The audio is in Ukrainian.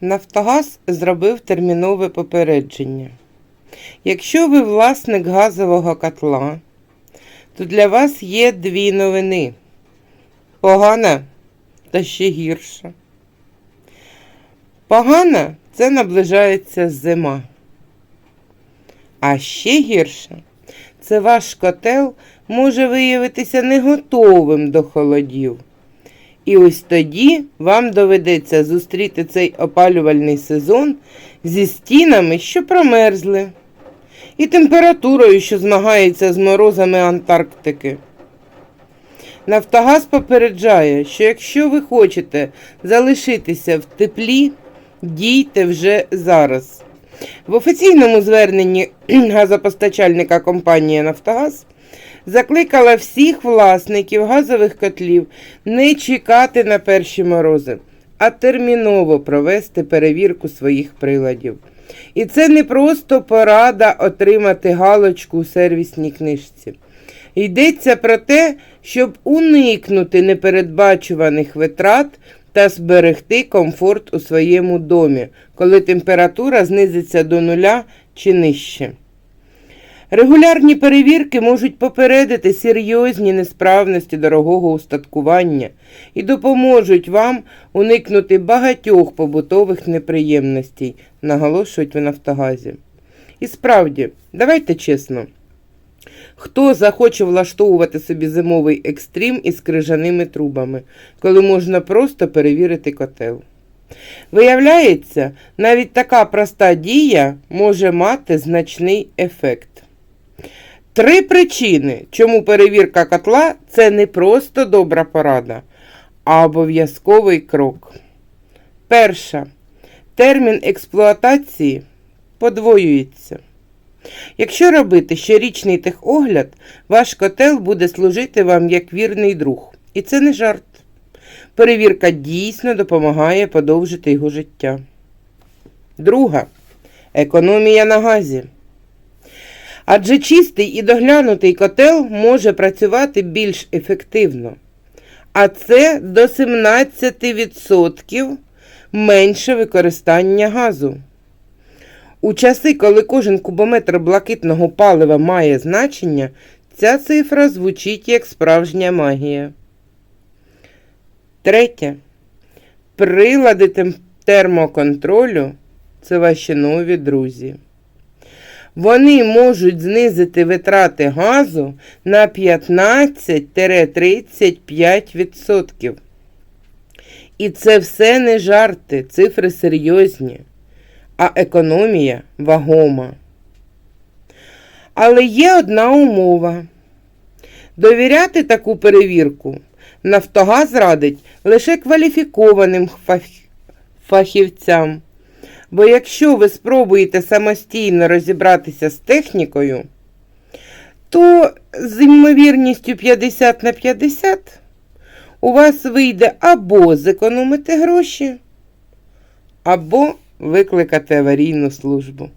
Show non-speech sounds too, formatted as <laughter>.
Нафтогаз зробив термінове попередження. Якщо ви власник газового котла, то для вас є дві новини. Погана та ще гірша. Погана це наближається зима. А ще гірше це ваш котел може виявитися не готовим до холодів. І ось тоді вам доведеться зустріти цей опалювальний сезон зі стінами, що промерзли, і температурою, що змагається з морозами Антарктики. Нафтогаз попереджає, що якщо ви хочете залишитися в теплі, дійте вже зараз. В офіційному зверненні <clears throat> газопостачальника компанії Нафтогаз закликала всіх власників газових котлів не чекати на перші морози, а терміново провести перевірку своїх приладів. І це не просто порада отримати галочку у сервісній книжці. Йдеться про те, щоб уникнути непередбачуваних витрат та зберегти комфорт у своєму домі, коли температура знизиться до нуля чи нижче. Регулярні перевірки можуть попередити серйозні несправності дорогого устаткування і допоможуть вам уникнути багатьох побутових неприємностей, наголошують в Нафтогазі. І справді, давайте чесно. Хто захоче влаштовувати собі зимовий екстрім із крижаними трубами, коли можна просто перевірити котел? Виявляється, навіть така проста дія може мати значний ефект. Три причини, чому перевірка котла це не просто добра порада, а обов'язковий крок. Перша. Термін експлуатації подвоюється. Якщо робити щорічний техогляд, ваш котел буде служити вам як вірний друг. І це не жарт. Перевірка дійсно допомагає подовжити його життя. Друга економія на газі. Адже чистий і доглянутий котел може працювати більш ефективно. А це до 17% менше використання газу. У часи, коли кожен кубометр блакитного палива має значення, ця цифра звучить як справжня магія. Третє. Прилади термоконтролю це ваші нові друзі. Вони можуть знизити витрати газу на 15-35%. І це все не жарти, цифри серйозні, а економія вагома. Але є одна умова. Довіряти таку перевірку Нафтогаз радить лише кваліфікованим фах- фахівцям. Бо якщо ви спробуєте самостійно розібратися з технікою, то з ймовірністю 50 на 50 у вас вийде або зекономити гроші, або викликати аварійну службу.